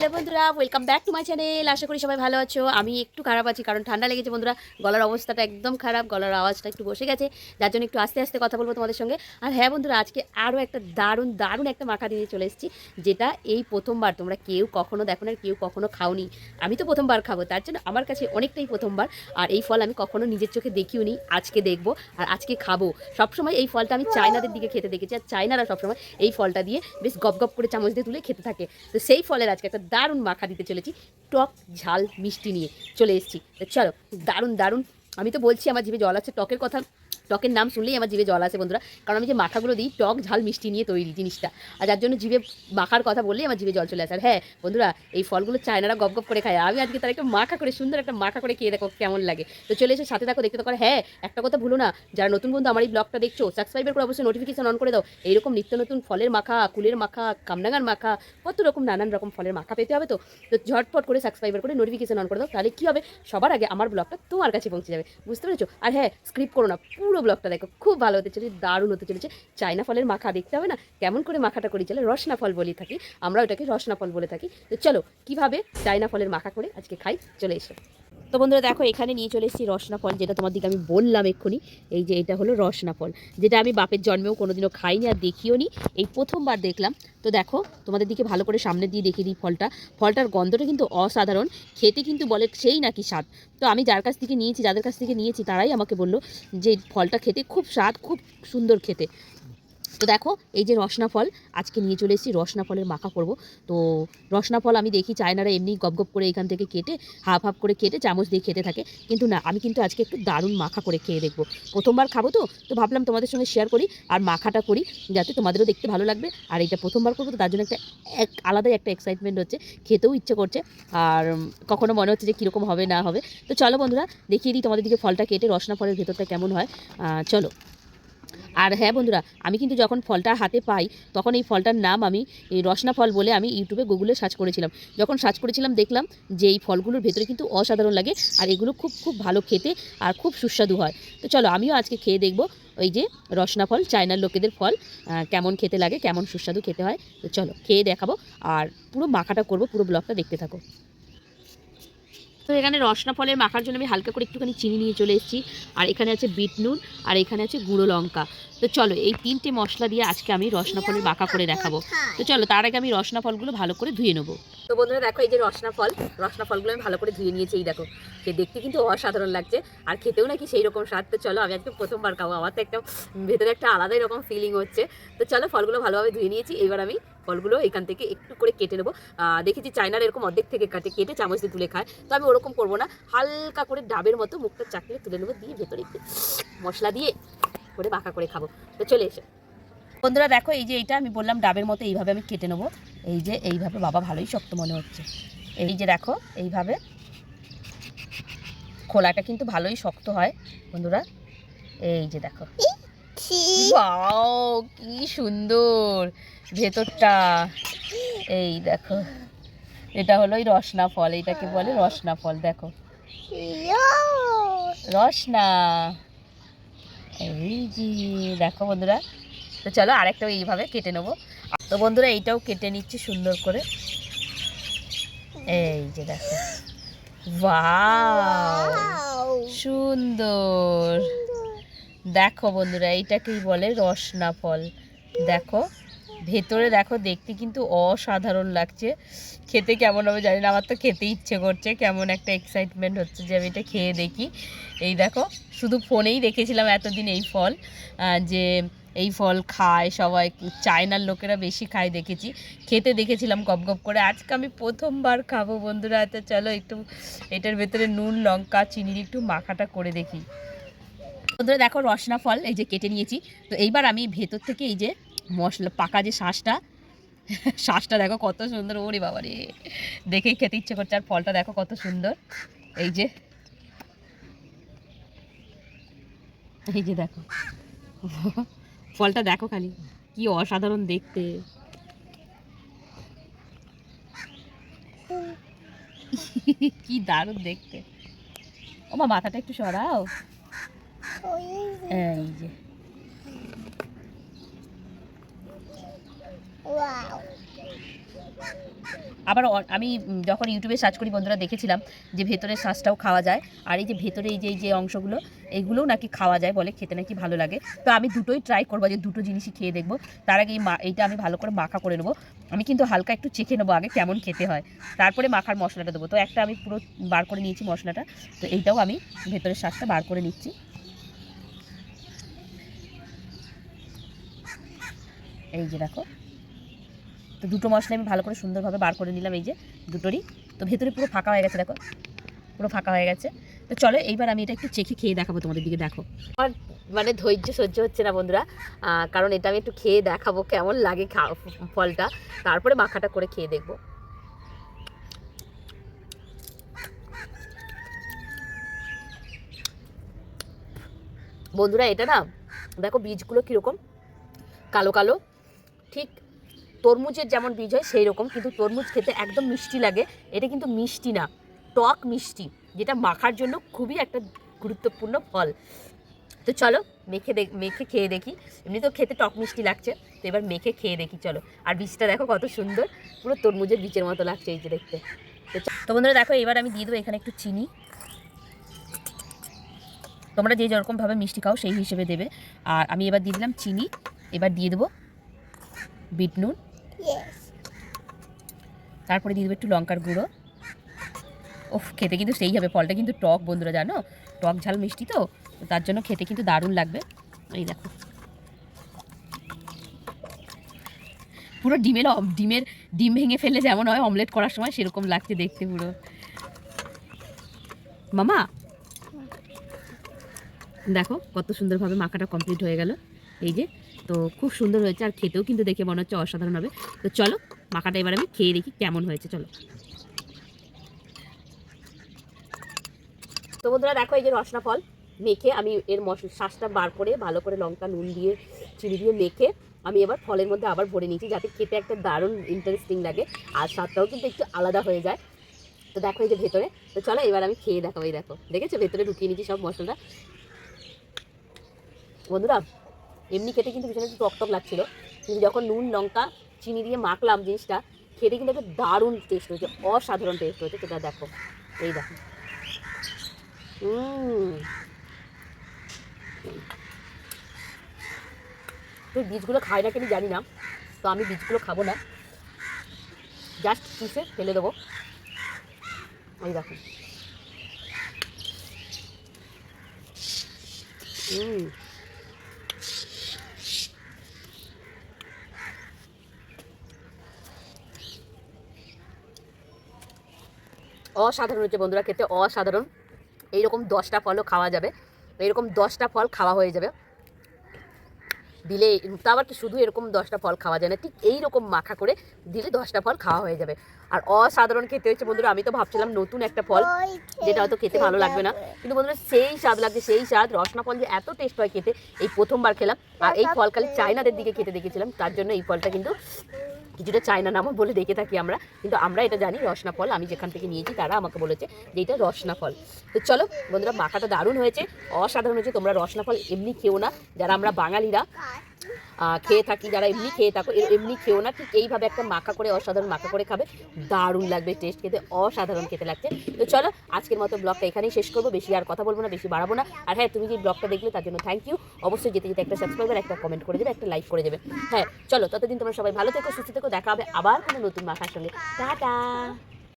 Hello বন্ধুরা welcome back to my channel আশা করি সবাই ভালো আছো। আমি একটু খারাপ আছি, কারণ ঠান্ডা লেগেছে বন্ধুরা। গলার অবস্থাটা একদম খারাপ, গলার আওয়াজটা একটু বসে গেছে। যার জন্য একটু আস্তে আস্তে কথা বলব তোমাদের সঙ্গে। আর হ্যাঁ বন্ধুরা, আজকে আরও একটা দারুণ দারুণ একটা মাখা দিয়ে চলে এসেছি, যেটা এই প্রথমবার। তোমরা কেউ কখনো দেখো না, কেউ কখনো খাওনি। আমি তো প্রথমবার খাব, তার জন্য আমার কাছে অনেকটাই প্রথমবার। আর এই ফল আমি কখনো নিজের চোখে দেখিও নি আজকে দেখব আর আজকে খাব। সবসময় এই ফলটা আমি চায়নাদের দিকে খেতে দেখেছি, আর চায়নারা সবসময় এই ফলটা দিয়ে বেশ গপ গপ করে চামচ দিয়ে তুলে খেতে থাকে। তো সেই ফলের আজকে একটা দারুণ মাখা দিতে চলেছি। টক ঝাল মিষ্টি নিয়ে চলে এসেছি। চলো, দারুণ দারুণ। আমি তো বলছি, আমার জিভে জল আছে, টকের কথা টকের নাম শুনলেই আমার জিভে জল আসে বন্ধুরা। কারণ আমি যে মাখাগুলো দিই, টক, ঝাল, মিষ্টি নিয়ে তৈরি জিনিসটা। আর যার জন্য জিভে মাখার কথা বললেই আমার জিভে জল চলে আসে। আর হ্যাঁ বন্ধুরা, এই ফলগুলো চায়নারা গপ গপ করে খায়। আমি আজকে তার একটা মাখা করে, সুন্দর একটা মাখা করে খেয়ে দেখো কেমন লাগে। তো চলে এসে সাথে থাকো, দেখতে থাকো। হ্যাঁ একটা কথা ভুলো না, যারা নতুন বন্ধু আমার এই ব্লগটা দেখছ সাবস্ক্রাইবার করে অবশ্যই নোটিফিকেশন অন করে দাও। এইরকম নিত্য নতুন ফলের মাখা, কুলের মাখা, কামরাঙার মাখা, কত রকম নানান রকম ফলের মাখা পেতে হবে তো তো ঝটপট করে সাবস্ক্রাইবার করে নোটিফিকেশন অন করে দাও। তাহলে কী হবে? সবার আগে আমার ব্লগটা তোমার কাছে পৌঁছে যাবে। বুঝতে পেরেছ? আর হ্যাঁ স্ক্রিপ্ট করো না, পুরো ব্লগটা দেখো, খুব ভালো হতে চলেছে, দারুণ হতে চলেছে। চায়না ফলের মাখা দেখতে হবে না? কেমন করে মাখাটা করি চলে, রসনা ফল বলে থাকি। আমরা ওটাকে রসনা ফল বলে থাকি। তো চলো, কীভাবে চায়না ফলের মাখা করে আজকে খাই? চলে এসো। তো বন্ধুরা দেখো, এখানে নিয়ে চলে এসেছি রসনা ফল যেটা তোমার দিকে আমি বললাম এক্ষুনি। এই যে এটা হলো রসনা ফল যেটা আমি বাপের জন্মেও কোনোদিনও খাইনি আর দেখিও নি। এই প্রথমবার দেখলাম। তো দেখো, তোমাদের দিকে ভালো করে সামনে দিয়ে দেখিয়ে দিই ফলটা। ফলটার গন্ধটা কিন্তু অসাধারণ, খেতে কিন্তু বলে সেই নাকি স্বাদ। তো আমি যার কাছ থেকে নিয়েছি, যাদের কাছ থেকে নিয়েছি, তারাই আমাকে বলল যে ফলটা খেতে খুব স্বাদ, খুব সুন্দর খেতে। তো দেখো, এই যে রসনা ফল, আজকে নিয়ে চলে এসেছি, রসনা ফলের মাখা করব। তো রসনা ফল আমি দেখি চায়নারা এমনি গপ গপ করে এখান থেকে কেটে, হাফ হাফ করে কেটে চামচ দিয়ে খেতে থাকে। কিন্তু না, আমি কিন্তু আজকে একটু দারুণ মাখা করে খেয়ে দেখব। প্রথমবার খাব তো তো ভাবলাম তোমাদের সঙ্গে শেয়ার করি আর মাখাটা করি, যাতে তোমাদেরও দেখতে ভালো লাগবে। আর এটা প্রথমবার করব তো, তার জন্য একটা এক, আলাদাই একটা এক্সাইটমেন্ট হচ্ছে, খেতেও ইচ্ছে করছে। আর কখনো মনে হচ্ছে যে কীরকম হবে না হবে। তো চলো বন্ধুরা, দেখিয়ে দিই তোমাদের দিকে ফলটা কেটে রসনা ফলের ভেতরটা কেমন হয়। চলো। আর হ্যাঁ বন্ধুরা, আমি কিন্তু যখন ফলটা হাতে পাই, তখন এই ফলটার নাম আমি, এই রসনা ফল বলে আমি ইউটিউবে, গুগলে সার্চ করেছিলাম। যখন সার্চ করেছিলাম, দেখলাম যে এই ফলগুলোর ভেতরে কিন্তু অসাধারণ লাগে আর এগুলো খুব খুব ভালো খেতে আর খুব সুস্বাদু হয়। তো চলো, আমিও আজকে খেয়ে দেখব ওই যে রসনা ফল, চায়নার লোকেদের ফল কেমন খেতে লাগে, কেমন সুস্বাদু খেতে হয়। তো চলো, খেয়ে দেখাবো আর পুরো মাখাটা করব, পুরো ব্লগটা দেখতে থাকো। তো এখানে রসনা ফলের মাখার জন্য আমি হালকা করে একটুখানি চিনি নিয়ে চলে এসেছি। আর এখানে আছে বিট নুন, আর এখানে আছে গুঁড়ো লঙ্কা। তো চলো, এই তিনটে মশলা দিয়ে আজকে আমি রসনা ফলের মাখা করে দেখাবো। তো চলো, তার আগে আমি রসনা ফলগুলো ভালো করে ধুয়ে নেব। তো বন্ধুরা, দেখো এই যে রসনা ফল, রসনা ফলগুলো আমি ভালো করে ধুয়ে নিয়েছি, এই দেখো। সে দেখতে কিন্তু অসাধারণ লাগছে, আর খেতেও নাকি সেই রকম স্বাদ। তো চলো, আমি আজকে প্রথমবার খাব। আমার তো একটা ভেতরে একটা আলাদাই রকম ফিলিং হচ্ছে। তো চলো, ফলগুলো ভালোভাবে ধুয়ে নিয়েছি। এবার আমি ফলগুলো এখান থেকে একটু করে কেটে নেব। দেখেছি চায়নার এরকম অর্ধেক থেকে কাটে, কেটে চামচ দিয়ে তুলে খায়। তো আমি ওরকম করব না, হালকা করে ডাবের মতো মুখটা চাকরিয়ে তুলে নেব, দিয়ে ভেতরে একটু মশলা দিয়ে করে বাঁকা করে খাব। তো চলে এসে। বন্ধুরা দেখো, এই যে এইটা আমি বললাম ডাবের মতো এইভাবে আমি কেটে নেব। এই যে এইভাবে, বাবা ভালোই শক্ত মনে হচ্ছে। এই যে দেখো, এইভাবে খোলাটা কিন্তু ভালোই শক্ত হয়, বন্ধুরা। এই যে দেখো। ওয়াও কি সুন্দর। ভেতরটা এই দেখো। এটা হলো ওই রসনা ফল এটাকে বলে রসনা ফল দেখো। রসনা। এই যে দেখো বন্ধুরা। তো চলো আরেকটা এইভাবে কেটে নেব। তো বন্ধুরা এইটাও কেটে নিচ্ছি সুন্দর করে। এই যে দেখো। বাহ সুন্দর। দেখো বন্ধুরা, এইটাকেই বলে রসনা ফল দেখো, ভেতরে দেখো, দেখতে কিন্তু অসাধারণ লাগছে। খেতে কেমন হবে জানি না, আমার তো খেতে ইচ্ছে করছে। কেমন একটা এক্সাইটমেন্ট হচ্ছে যে আমি এটা খেয়ে দেখি। এই দেখো, শুধু ফোনেই দেখেছিলাম এতদিন এই ফল যে এই ফল খায় সবাই, চায়নার লোকেরা বেশি খায় দেখেছি। খেতে দেখেছিলাম গপ গপ করে। আজকে আমি প্রথমবার খাব বন্ধুরা, তো চলো একটু এটার ভেতরে নুন, লঙ্কা, চিনির একটু মাখাটা করে দেখি। বন্ধুরা দেখো রসনা ফল এই যে কেটে নিয়েছি। তো এইবার আমি ভেতর থেকে এই যে মশলা, পাকা যে শ্বাসটা শ্বাসটা দেখো কত সুন্দর, ওরে বাবা রে দেখেই খেতে ইচ্ছে করছে, আর ফলটা দেখো কত সুন্দর। এই যে এই যে দেখো। ফলটা দেখো খালি, কি অসাধারণ দেখতে। কি দারুণ দেখতে। ওমা, মাথাটা একটু সরাও। আবার আমি যখন ইউটিউবে সার্চ করি, বন্ধুরা দেখেছিলাম যে ভেতরের শ্বাসটাও খাওয়া যায়। আর এই যে ভেতরে এই যে এই যে অংশগুলো এইগুলোও নাকি খাওয়া যায় বলে খেতে নাকি ভালো লাগে। তো আমি দুটোই ট্রাই করব, যে দুটো জিনিসই খেয়ে দেখব। তার আগে এই এইটা আমি ভালো করে মাখা করে নেব। আমি কিন্তু হালকা একটু চেখে নেব আগে কেমন খেতে হয়। তারপরে মাখার মশলাটা দেবো। তো একটা আমি পুরো বার করে নিয়েছি মশলাটা। তো এইটাও আমি ভেতরের শ্বাসটা বার করে নিচ্ছি। এই যে দেখো। তো দুটো মশলা আমি ভালো করে সুন্দরভাবে বার করে নিলাম এই যে দুটোরই। তো ভেতরে পুরো ফাঁকা হয়ে গেছে, দেখো। পুরো ফাঁকা হয়ে গেছে। তো চলো, এইবার আমি এটা একটু চেখে খেয়ে দেখাবো তোমাদের দিকে, দেখো। আমার মানে ধৈর্য সহ্য হচ্ছে না, বন্ধুরা। কারণ এটা আমি একটু খেয়ে দেখাবো কেমন লাগে ফলটা। তারপরে মাখাটা করে খেয়ে দেখব। বন্ধুরা, এটা না, দেখো বীজগুলো কীরকম? কালো কালো। ঠিক তরমুজের যেমন বীজ হয় সেই রকম কিন্তু তরমুজ খেতে একদম মিষ্টি লাগে। এটা কিন্তু মিষ্টি না, টক মিষ্টি, যেটা মাখার জন্য খুবই একটা গুরুত্বপূর্ণ ফল। তো চলো, মেখে দেখ মেখে খেয়ে দেখি। এমনি তো খেতে টক মিষ্টি লাগছে, তো এবার মেখে খেয়ে দেখি, চলো। আর বীজটা দেখো কত সুন্দর, পুরো তরমুজের বীজের মতো লাগছে এই যে দেখতে। তো বন্ধুরা দেখো, এবার আমি দিয়ে দেবো এখানে একটু চিনি। তোমরা যে যেরকমভাবে মিষ্টি খাও, সেই হিসেবে দেবে। আর আমি এবার দিয়ে দিলাম চিনি, এবার দিয়ে দেবো বিট নুন। তারপরে দিয়ে দেবো একটু লঙ্কার গুঁড়ো। ওফ খেতে কিন্তু সেই হবে। ফলটা কিন্তু টক বন্ধুরা জানো? টক ঝাল মিষ্টি তো। তার জন্য খেতে কিন্তু দারুণ লাগবে। এই দেখো। পুরো ডিমের ডিমের ডিম ভেঙে ফেললে যেমন হয় অমলেট করার সময় সেরকম লাগছে দেখতে পুরো। মামা দেখো কত সুন্দরভাবে মাখাটা কমপ্লিট হয়ে গেল। এই যে তো খুব সুন্দর হয়েছে আর খেতেও কিন্তু দেখে মনে হচ্ছে অসাধারণ হবে। তো চলো, মাখাটা এবার আমি খেয়ে দেখি কেমন হয়েছে, চলো। তো বন্ধুরা দেখো এই যে রসনা ফল মেখে আমি এর মশ শ্বাসটা বার করে ভালো করে লঙ্কা, নুন দিয়ে, চিনি দিয়ে মেখে আমি এবার ফলের মধ্যে আবার ভরে নিয়েছি যাতে খেতে একটা দারুণ ইন্টারেস্টিং লাগে আর স্বাদটাও কিন্তু একটু আলাদা হয়ে যায়। তো দেখো এই যে ভেতরে, তো চলো এবার আমি খেয়ে দেখাবো, এই দেখো। দেখেছ? ভেতরে ঢুকিয়ে নিয়েছি সব মশলা বন্ধুরা এমনি খেতে কিন্তু ভীষণ একটু টক লাগছিল। কিন্তু যখন নুন, লঙ্কা, চিনি দিয়ে মাখলাম জিনিসটা, খেতে কিন্তু একটা দারুণ টেস্ট হয়েছে, অসাধারণ টেস্ট হয়েছে, সেটা দেখো। এই দেখো। তো বীজগুলো খায় না কেন জানি না, তো আমি বীজগুলো খাব না। জাস্ট চুষে ফেলে দেবো। ওই দেখো। হুম অসাধারণ হচ্ছে বন্ধুরা খেতে অসাধারণ। এইরকম দশটা ফলও খাওয়া যাবে। এইরকম দশটা ফল খাওয়া হয়ে যাবে। দিলে তা আবার কি শুধু এরকম দশটা ফল খাওয়া যায় না ঠিক এইরকম মাখা করে দিলে দশটা ফল খাওয়া হয়ে যাবে। আর অসাধারণ খেতে হচ্ছে বন্ধুরা আমি তো ভাবছিলাম নতুন একটা ফল যেটা হয়তো খেতে ভালো লাগবে না। কিন্তু বন্ধুরা সেই স্বাদ লাগছে সেই স্বাদ। রসনা ফল যে এত টেস্ট হয় খেতে এই প্রথমবার খেলাম। আর এই ফল খালি চায়নাদের দিকে খেতে দেখেছিলাম তার জন্য এই ফলটা কিন্তু কিছুটা চায়না নামও বলে দেখে থাকি আমরা। কিন্তু আমরা এটা জানি, রসনা ফল, আমি যেখান থেকে নিয়েছি, তারা আমাকে বলেছে যে এটা রসনা ফল। তো চলো, বন্ধুরা মাখাটা দারুণ হয়েছে। অসাধারণ হয়েছে, তোমরা রসনা ফল এমনি খেও না। যারা আমরা বাঙালিরা খেয়ে থাকি, যারা এমনি খেয়ে থাকো এমনি খেও না, ঠিক এইভাবে একটা মাখা করে, অসাধারণ মাখা করে খাবে। দারুণ লাগবে টেস্ট খেতে, অসাধারণ খেতে লাগছে। তো চলো, আজকের মতো ব্লগটা এখানেই শেষ করব, বেশি আর কথা বলব না, বেশি বাড়াবো না। আর হ্যাঁ তুমি যে ব্লগটা দেখলে, তার জন্য থ্যাংক ইউ অবশ্যই যেতে যেতে একটা সাবস্ক্রাইবার একটা কমেন্ট করে দেবে, একটা লাইক করে দেবে। হ্যাঁ চলো, ততদিন তোমরা সবাই ভালো থেকো, সুস্থ থেকো, দেখা হবে আবার কোনো নতুন মাখার সঙ্গে। টাটা!